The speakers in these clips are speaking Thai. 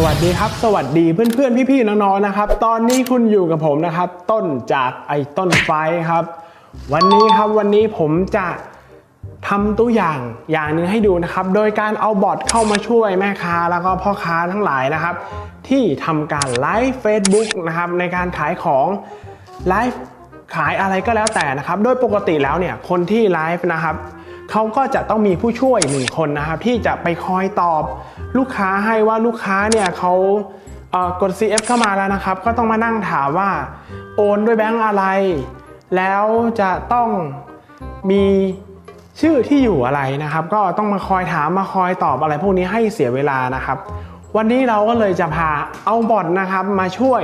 สวัสดีครับ สวัสดีเพื่อนๆพี่ๆน้องๆนะครับ ตอนนี้คุณอยู่กับผมนะครับ ต้นจากไอ้ต้นไฟครับ วันนี้ครับวันนี้ผมจะทำตัวอย่างอย่างหนึ่งให้ดูนะครับ โดยการเอาบอทเข้ามาช่วยแม่ค้าแล้วก็พ่อค้าทั้งหลายนะครับ ที่ทำการไลฟ์ Facebook นะครับในการขายของไลฟ์ขายอะไรก็แล้วแต่นะครับ โดยปกติแล้วเนี่ยคนที่ไลฟ์นะครับ เขาก็จะต้องมีผู้ช่วยหนึ่งคนนะครับที่จะไปคอยตอบลูกค้าให้ว่าลูกค้าเนี่ยเขาเอ่อกด CF เข้ามาแล้วนะครับ ก็ต้องมานั่งถามว่าโอนด้วยแบงก์อะไร แล้วจะต้องมีชื่อที่อยู่อะไรนะครับ ก็ต้องมาคอยถามมาคอยตอบอะไรพวกนี้ให้เสียเวลานะครับ วันนี้เราก็เลยจะพาเอาบอทนะครับ มาช่วย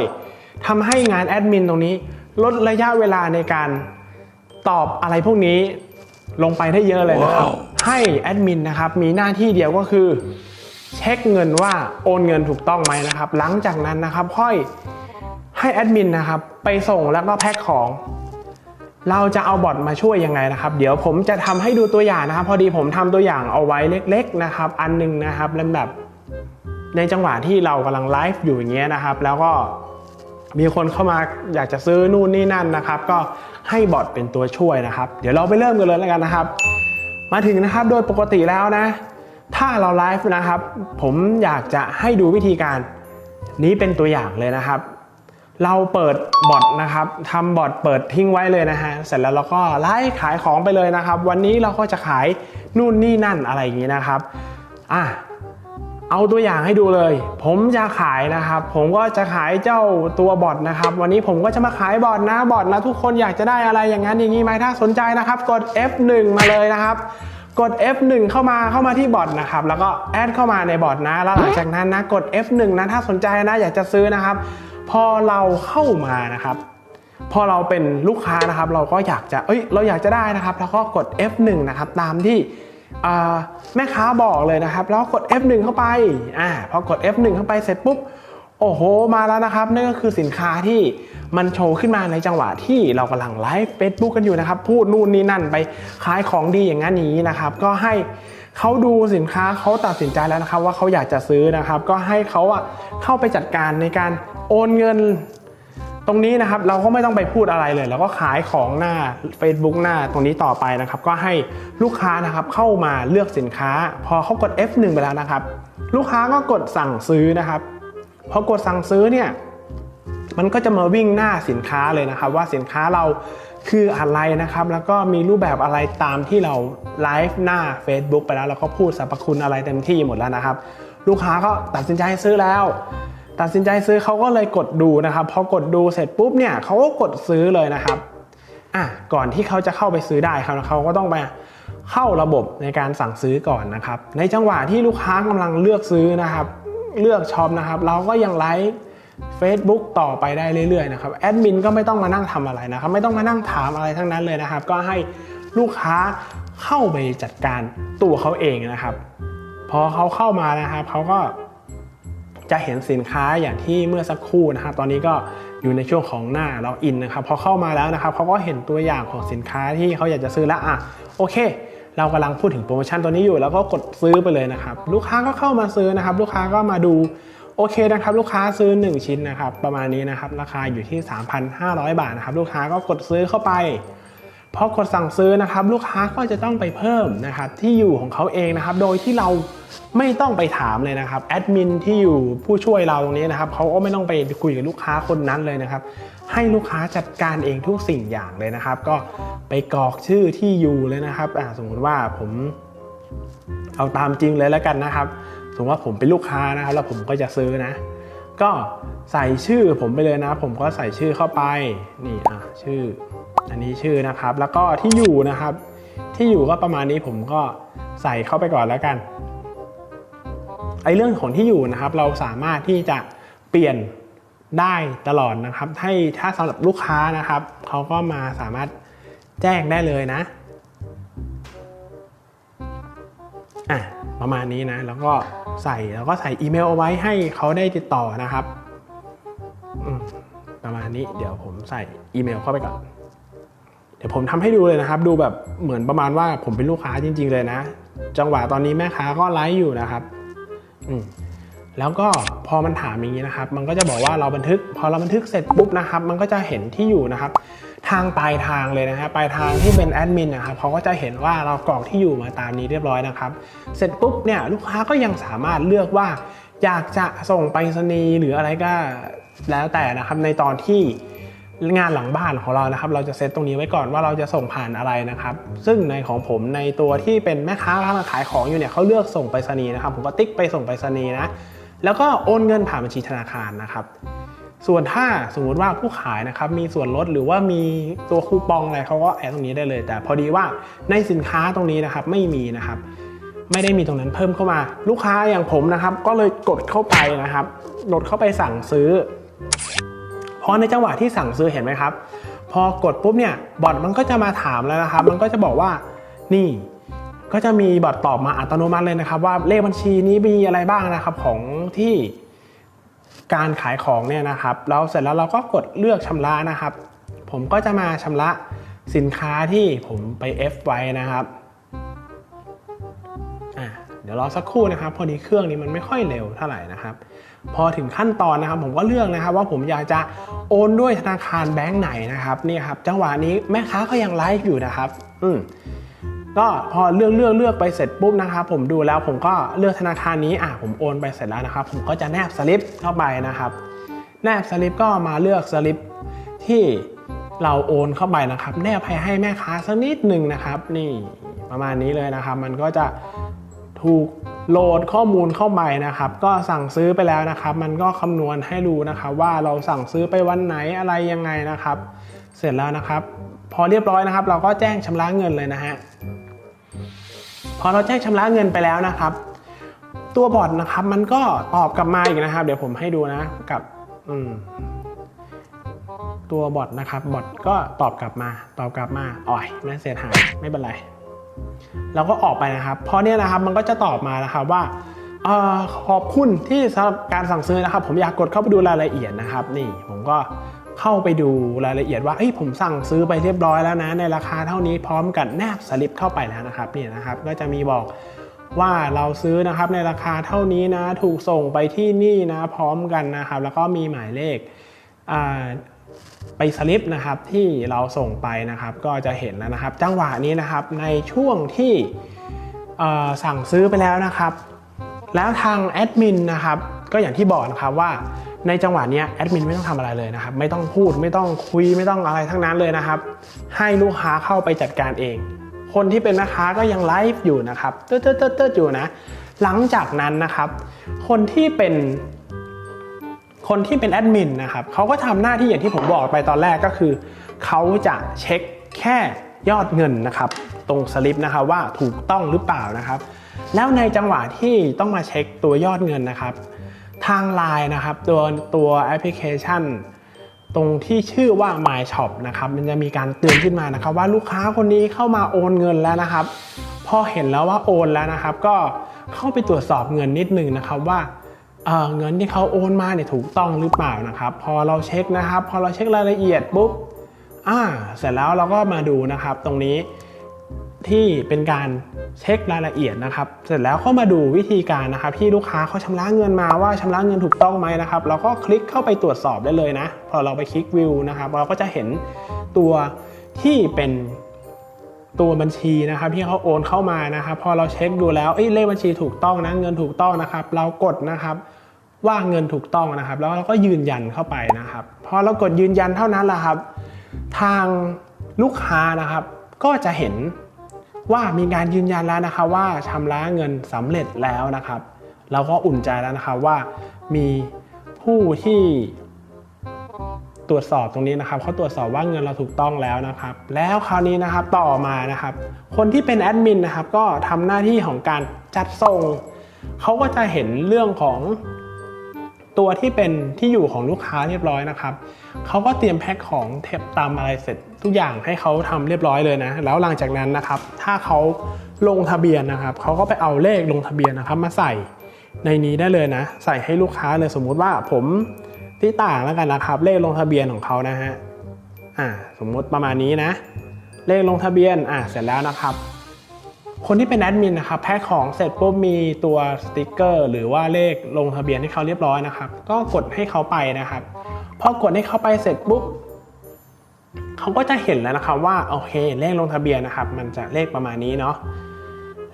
ทำให้งานแอดมินตรงนี้ ลดระยะเวลาในการตอบอะไรพวกนี้ ลงไปได้เยอะเลยนะครับ ให้แอดมินนะครับมีหน้าที่เดียวก็คือ เช็คเงินว่าโอนเงินถูกต้องไหมนะครับ หลังจากนั้นนะครับค่อยให้แอดมินนะครับไปส่งแล้วก็แพ็คของ เราจะเอาบอทมาช่วยยังไงนะครับ เดี๋ยวผมจะทำให้ดูตัวอย่างนะครับ พอดีผมทำตัวอย่างเอาไว้เล็ก ๆนะครับ อันหนึงนะครับแล้วแบบในจังหวะที่เรากำลังไลฟ์อยู่อย่างเงี้ยนะครับ แล้วก็ มีคนเข้ามาอยากจะซื้อนู่นนี่นั่นนะครับ ก็ให้บอทเป็นตัวช่วยนะครับ เดี๋ยวเราไปเริ่มกันเลยแล้วกันนะครับ มาถึงนะครับโดยปกติแล้วนะ ถ้าเราไลฟ์นะครับ ผมอยากจะให้ดูวิธีการนี้เป็นตัวอย่างเลยนะครับ เราเปิดบอทนะครับทำบอทเปิดทิ้งไว้เลยนะฮะเสร็จแล้วเราก็ไลฟ์ขายของไปเลยนะครับ วันนี้เราก็จะขายนู่นนี่นั่นอะไรอย่างนี้นะครับอะ เอาตัวอย่างให้ดูเลย ผมจะขายนะครับ ผมก็จะขายเจ้าตัวบอทนะครับ วันนี้ผมก็จะมาขายบอทนะบอทนะทุกคนอยากจะได้อะไรอย่างนั้นอย่างนี้ไหมถ้าสนใจนะครับ กด F1 มาเลยนะครับกด F1 เข้ามาเข้ามาที่บอทนะครับ แล้วก็แอดเข้ามาในบอทนะ แล้วหลังจากนั้นนะกด F1 นะถ้าสนใจนะอยากจะซื้อนะครับ พอเราเข้ามานะครับ พอเราเป็นลูกค้านะครับ เราก็อยากจะเอ้ยเราอยากจะได้นะครับ แล้วก็กด F1 นะครับตามที่ แม่ค้าบอกเลยนะครับ แล้วกด F1 เข้าไปอ่าพอกด F1 เข้าไปเสร็จปุ๊บโอ้โห มาแล้วนะครับนั่นก็คือสินค้าที่มันโชว์ขึ้นมาในจังหวะที่เรากำลังไลฟ์ Facebook กันอยู่นะครับ พูดนู่นนี่นั่นไปขายของดีอย่างนั้นนี้นะครับ ก็ให้เขาดูสินค้าเขาตัดสินใจแล้วนะครับ ว่าเขาอยากจะซื้อนะครับ ก็ให้เขาอะเข้าไปจัดการในการโอนเงิน ตรงนี้นะครับเราก็ไม่ต้องไปพูดอะไรเลยเราก็ขายของหน้า Facebook หน้าตรงนี้ต่อไปนะครับ ก็ให้ลูกค้านะครับเข้ามาเลือกสินค้า พอเขากด F1 ไปแล้วนะครับ ลูกค้าก็กดสั่งซื้อนะครับพอกดสั่งซื้อเนี่ยมันก็จะมาวิ่งหน้าสินค้าเลยนะครับ ว่าสินค้าเราคืออะไรนะครับ แล้วก็มีรูปแบบอะไรตามที่เราไลฟ์หน้า Facebook ไปแล้วเราก็พูดสรรพคุณอะไรเต็มที่หมดแล้วนะครับ ลูกค้าก็ตัดสินใจซื้อแล้ว ตัดสินใจซื้อเขาก็เลยกดดูนะครับพอกดดูเสร็จปุ๊บเนี่ยเขาก็กดซื้อเลยนะครับอะก่อนที่เขาจะเข้าไปซื้อได้ครับเขาก็ต้องไปเข้าระบบในการสั่งซื้อก่อนนะครับ ในจังหวะที่ลูกค้ากำลังเลือกซื้อนะครับ เลือกช็อปนะครับ เราก็ยังไลฟ์ Facebook ต่อไปได้เรื่อยๆนะครับแอดมินก็ไม่ต้องมานั่งทำอะไรนะครับ ไม่ต้องมานั่งถามอะไรทั้งนั้นเลยนะครับ ก็ให้ลูกค้าเข้าไปจัดการตัวเขาเองนะครับ พอเขาเข้ามานะครับเขาก็ จะเห็นสินค้าอย่างที่เมื่อสักครู่นะครับตอนนี้ก็อยู่ในช่วงของหน้าล็อกอินนะครับพอเข้ามาแล้วนะครับเขาก็เห็นตัวอย่างของสินค้าที่เขาอยากจะซื้อแล้วอะโอเค เรากำลังพูดถึงโปรโมชั่นตัวนี้อยู่ แล้วก็กดซื้อไปเลยนะครับลูกค้าก็เข้ามาซื้อนะครับ ลูกค้าก็มาดูโอเคนะครับลูกค้าซื้อ 1 ชิ้นนะครับประมาณนี้นะครับราคาอยู่ที่ 3,500 บาทนะครับลูกค้าก็กดซื้อเข้าไป พอกดสั่งซื้อนะครับลูกค้าก็จะต้องไปเพิ่มนะครับที่อยู่ของเขาเองนะครับโดยที่เราไม่ต้องไปถามเลยนะครับแอดมินที่อยู่ผู้ช่วยเราตรงนี้นะครับเขาก็ไม่ต้องไปคุยกับลูกค้าคนนั้นเลยนะครับ ให้ลูกค้าจัดการเองทุกสิ่งอย่างเลยนะครับ ก็ไปกรอกชื่อที่อยู่เลยนะครับอ่าสมมติว่าผมเอาตามจริงเลยแล้วกันนะครับ สมมติว่าผมเป็นลูกค้านะครับ แล้วผมก็จะซื้อนะ ก็ใส่ชื่อผมไปเลยนะ ผมก็ใส่ชื่อเข้าไปนี่อะชื่อ อันนี้ชื่อนะครับ แล้วก็ที่อยู่นะครับ ที่อยู่ก็ประมาณนี้ผมก็ใส่เข้าไปก่อนแล้วกันไอเรื่องของที่อยู่นะครับ เราสามารถที่จะเปลี่ยนได้ตลอดนะครับ ให้ถ้าสำหรับลูกค้านะครับเขาก็มาสามารถแจ้งได้เลยนะอะประมาณนี้นะ แล้วก็ใส่แล้วก็ใส่อีเมลเอาไว้ให้เขาได้ติดต่อนะครับประมาณนี้เดี๋ยวผมใส่อีเมลเข้าไปก่อน ดี๋ยวผมทำให้ดูเลยนะครับ ดูแบบเหมือนประมาณว่าผมเป็นลูกค้าจริง ๆ เลยนะ จังหวะตอนนี้แม่ค้าก็ไลฟ์อยู่นะครับอืมแล้วก็พอมันถามอย่างนี้นะครับ มันก็จะบอกว่าเราบันทึก พอเราบันทึกเสร็จปุ๊บนะครับ มันก็จะเห็นที่อยู่นะครับ ทางปลายทางเลยนะฮะปลายทางที่เป็นแอดมินนะครับเขาก็จะเห็นว่าเรากรอกที่อยู่มาตามนี้เรียบร้อยนะครับ เสร็จปุ๊บเนี่ยลูกค้าก็ยังสามารถเลือกว่า อยากจะส่งไปรษณีย์หรืออะไรก็แล้วแต่นะครับในตอนที่ งานหลังบ้านของเรานะครับ เราจะเซตตรงนี้ไว้ก่อนว่าเราจะส่งผ่านอะไรนะครับ ซึ่งในของผมในตัวที่เป็นแม่ค้ากำลังขายของอยู่เนี่ยเขาเลือกส่งไปรษณีย์นะครับ ผมก็ติ๊กไปส่งไปรษณีย์นะ แล้วก็โอนเงินผ่านบัญชีธนาคารนะครับส่วนถ้าสมมุติว่าผู้ขายนะครับมีส่วนลดหรือว่ามีตัวคูปองอะไรเขาก็แอดตรงนี้ได้เลย แต่พอดีว่าในสินค้าตรงนี้นะครับไม่มีนะครับ ไม่ได้มีตรงนั้นเพิ่มเข้ามา ลูกค้าอย่างผมนะครับ ก็เลยกดเข้าไปนะครับกดเข้าไปสั่งซื้อ พอในจังหวะที่สั่งซื้อเห็นไหมครับ พอกดปุ๊บเนี่ยบอทมันก็จะมาถามแล้วนะครับ มันก็จะบอกว่านี่ก็จะมีบอทตอบมาอัตโนมัติเลยนะครับ ว่าเลขบัญชีนี้มีอะไรบ้างนะครับของที่การขายของเนี่ยนะครับแล้วเสร็จแล้วเราก็กดเลือกชำระนะครับ ผมก็จะมาชำระสินค้าที่ผมไป F ไว้นะครับ เดี๋ยวรอสักครู่นะครับ พอดีเครื่องนี้มันไม่ค่อยเร็วเท่าไหร่นะครับ พอถึงขั้นตอนนะครับ ผมก็เลือกนะครับ ว่าผมอยากจะโอนด้วยธนาคารแบงก์ไหนนะครับนี่ครับ จังหวะนี้แม่ค้าก็ยังไลฟ์อยู่นะครับ อืมก็พอเลือกเลือกเลือกไปเสร็จปุ๊บนะครับผมดูแล้วผมก็เลือกธนาคารนี้อะผมโอนไปเสร็จแล้วนะครับ ผมก็จะแนบสลิปเข้าไปนะครับ แนบสลิปก็มาเลือกสลิปที่เราโอนเข้าไปนะครับ แนบให้ให้แม่ค้าสักนิดหนึ่งนะครับ นี่ประมาณนี้เลยนะครับ มันก็จะ ถูกโหลดข้อมูลเข้าไปนะครับ ก็สั่งซื้อไปแล้วนะครับ มันก็คำนวณให้ดูนะครับ ว่าเราสั่งซื้อไปวันไหนอะไรยังไงนะครับ เสร็จแล้วนะครับ พอเรียบร้อยนะครับ เราก็แจ้งชำระเงินเลยนะฮะพอเราแจ้งชำระเงินไปแล้วนะครับ ตัวบอทนะครับมันก็ตอบกลับมาอีกนะครับ เดี๋ยวผมให้ดูนะกับอืมตัวบอทนะครับบอทก็ตอบกลับมา ตอบกลับมาอ่อยแมสเซจหายไม่เป็นไร เราก็ออกไปนะครับ เพราะเนี่ยนะครับมันก็จะตอบมานะครับว่าออขอบคุณที่สำหรับการสั่งซื้อนะครับ ผมอยากกดเข้าไปดูรายละเอียดนะครับ นี่ผมก็เข้าไปดูรายละเอียดว่าเอ้ยผมสั่งซื้อไปเรียบร้อยแล้วนะ ในราคาเท่านี้พร้อมกับแนบสลิปเข้าไปแล้วนะครับนี่นะครับ ก็จะมีบอกว่าเราซื้อนะครับในราคาเท่านี้นะ ถูกส่งไปที่นี่นะ พร้อมกันนะครับ แล้วก็มีหมายเลข ไปสลิปนะครับที่เราส่งไปนะครับก็จะเห็นแล้วนะครับ จังหวะนี้นะครับในช่วงที่สั่งซื้อไปแล้วนะครับ แล้วทางแอดมินนะครับก็อย่างที่บอกนะครับว่าในจังหวะนี้แอดมินไม่ต้องทำอะไรเลยนะครับ ไม่ต้องพูดไม่ต้องคุยไม่ต้องอะไรทั้งนั้นเลยนะครับ ให้ลูกค้าเข้าไปจัดการเอง คนที่เป็นแม่ค้าก็ยังไลฟ์อยู่นะครับเติร์ดเติร์ดเติร์ดอยู่นะ หลังจากนั้นนะครับ คนที่เป็น คนที่เป็นแอดมินนะครับเขาก็ทำหน้าที่อย่างที่ผมบอกไปตอนแรกก็คือ เขาจะเช็คแค่ยอดเงินนะครับ ตรงสลิปนะครับว่าถูกต้องหรือเปล่านะครับ แล้วในจังหวะที่ต้องมาเช็คตัวยอดเงินนะครับ ทางไลน์นะครับตัวตัวแอปพลิเคชัน ตรงที่ชื่อว่า My Shop นะครับมันจะมีการเตือนขึ้นมานะครับ ว่าลูกค้าคนนี้เข้ามาโอนเงินแล้วนะครับ พอเห็นแล้วว่าโอนแล้วนะครับ ก็เข้าไปตรวจสอบเงินนิดนึงนะครับว่า เเงินที่เขาโอนมาเนี่ยถูกต้องหรือเปล่านะครับ พอเราเช็คนะครับ พอเราเช็ครายละเอียดปุ๊บอ่าเสร็จแล้วเราก็มาดูนะครับ ตรงนี้ที่เป็นการเช็ครายละเอียดนะครับ เสร็จแล้วก็มาดูวิธีการนะครับ ที่ลูกค้าเขาชำระเงินมาว่าชำระเงินถูกต้องไหมนะครับ เราก็คลิกเข้าไปตรวจสอบได้เลยนะ พอเราไปคลิกวิวนะครับ เราก็จะเห็นตัวที่เป็นตัวบัญชีนะครับ ที่เขาโอนเข้ามานะครับ พอเราเช็คดูแล้วเเลขบัญชีถูกต้องนะเงินถูกต้องนะครับ เรากดนะครับ ว่าเงินถูกต้องนะครับ แล้วเราก็ยืนยันเข้าไปนะครับพอเรากดยืนยันเท่านั้นแหละครับ ทางลูกค้านะครับก็จะเห็นว่ามีการยืนยันแล้วนะครับว่าชำระเงินสำเร็จแล้วนะครับ เราก็อุ่นใจแล้วนะครับว่ามีผู้ที่ตรวจสอบตรงนี้นะครับเขาตรวจสอบว่าเงินเราถูกต้องแล้วนะครับ แล้วคราวนี้นะครับต่อมานะครับ คนที่เป็นแอดมินนะครับก็ทำหน้าที่ของการจัดส่งเขาก็จะเห็นเรื่องของ ตัวที่เป็นที่อยู่ของลูกค้าเรียบร้อยนะครับเขาก็เตรียมแพ็คของเทปตามอะไรเสร็จ ทุกอย่างให้เขาทำเรียบร้อยเลยนะ แล้วหลังจากนั้นนะครับ ถ้าเขาลงทะเบียนนะครับเขาก็ไปเอาเลขลงทะเบียนนะครับ มาใส่ในนี้ได้เลยนะ ใส่ให้ลูกค้าเลยสมมุติว่าผมที่ต่างแล้วกันนะครับ เลขลงทะเบียนของเขานะฮะอ่าสมมุติประมาณนี้นะ เลขลงทะเบียนอ่าเสร็จแล้วนะครับ คนที่เป็นแอดมินนะครับแพ็คของเสร็จปุ๊บมีตัวสติกเกอร์ หรือว่าเลขลงทะเบียนให้เขาเรียบร้อยนะครับ ก็กดให้เขาไปนะครับพอกดให้เขาไปเสร็จปุ๊บเขาก็จะเห็นแล้วนะครับว่าโอเคเลขลงทะเบียนนะครับ มันจะเลขประมาณนี้เนาะ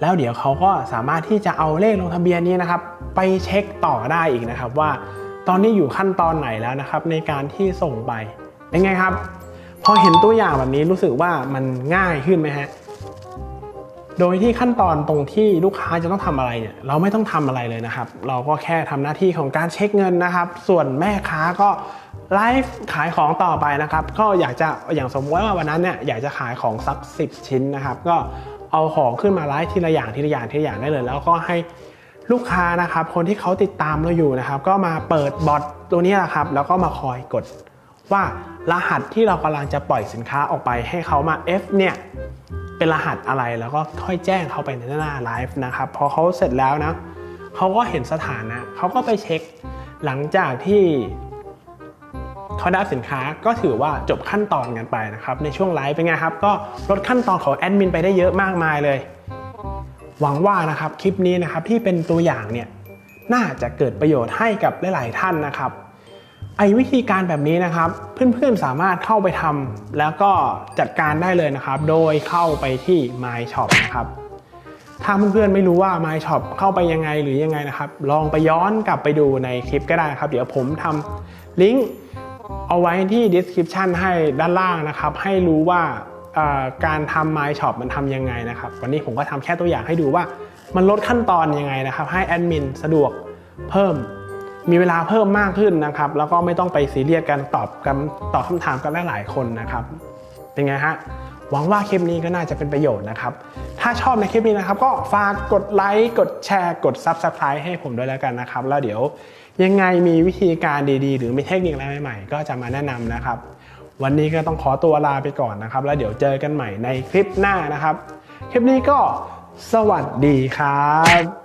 แล้วเดี๋ยวเขาก็สามารถที่จะเอาเลขลงทะเบียนนี้นะครับ ไปเช็คต่อได้อีกนะครับ ว่าตอนนี้อยู่ขั้นตอนไหนแล้วนะครับ ในการที่ส่งไปเป็นไงครับ พอเห็นตัวอย่างแบบนี้รู้สึกว่ามันง่ายขึ้นไหมฮะ โดยที่ขั้นตอนตรงที่ลูกค้าจะต้องทำอะไรเนี่ยเราไม่ต้องทำอะไรเลยนะครับ เราก็แค่ทำหน้าที่ของการเช็คเงินนะครับ ส่วนแม่ค้าก็ไลฟ์ขายของต่อไปนะครับ ก็อยากจะอย่างสมมติว่าวันนั้นเนี่ยอยากจะขายของสัก 10 ชิ้นนะครับ ก็เอาของขึ้นมาไลฟ์ทีละอย่างทีละอย่างทีละอย่างได้เลย แล้วก็ให้ลูกค้านะครับ คนที่เขาติดตามเราอยู่นะครับ ก็มาเปิดบอทตัวนี้แหละครับ แล้วก็มาคอยกดว่ารหัสที่เรากำลังจะปล่อยสินค้าออกไปให้เขามา F เนี่ย เป็นรหัสอะไรแล้วก็ค่อยแจ้งเขาไปในหน้าไลฟ์นะครับพอเขาเสร็จแล้วนะเขาก็เห็นสถานะเขาก็ไปเช็ค หลังจากที่เขาได้สินค้าก็ถือว่าจบขั้นตอนกันไปนะครับ ในช่วงไลฟ์เป็นไงครับ ก็ลดขั้นตอนของแอดมินไปได้เยอะมากมายเลย หวังว่านะครับคลิปนี้นะครับที่เป็นตัวอย่างเนี่ยน่าจะเกิดประโยชน์ให้กับหลาย ๆ ท่านนะครับ ไอ้วิธีการแบบนี้นะครับ เพื่อนๆสามารถเข้าไปทำแล้วก็จัดการได้เลยนะครับ โดยเข้าไปที่ My Shop นะครับถ้าเพื่อนๆไม่รู้ว่า My Shop เข้าไปยังไงหรือยังไงนะครับ ลองไปย้อนกลับไปดูในคลิปก็ได้ครับ เดี๋ยวผมทำลิงก์เอาไว้ที่ description ให้ด้านล่างนะครับ ให้รู้ว่าการทำ My Shop มันทำยังไงนะครับ วันนี้ผมก็ทำแค่ตัวอย่างให้ดูว่า มันลดขั้นตอนยังไงนะครับ ให้แอดมินสะดวกเพิ่ม มีเวลาเพิ่มมากขึ้นนะครับ แล้วก็ไม่ต้องไปซีเรียสกันตอบกันตอบคำถามกันหลายๆคนนะครับ เป็นไงฮะหวังว่าคลิปนี้ก็น่าจะเป็นประโยชน์นะครับ ถ้าชอบในคลิปนี้นะครับ ก็ฝากกดไลค์กดแชร์ กด Subscribe ให้ผมด้วยแล้วกันนะครับ แล้วเดี๋ยวยังไงมีวิธีการดีๆ หรือมีเทคนิคอะไรใหม่ๆ ก็จะมาแนะนำนะครับ วันนี้ก็ต้องขอตัวลาไปก่อนนะครับ แล้วเดี๋ยวเจอกันใหม่ในคลิปหน้านะครับ คลิปนี้ก็สวัสดีครับ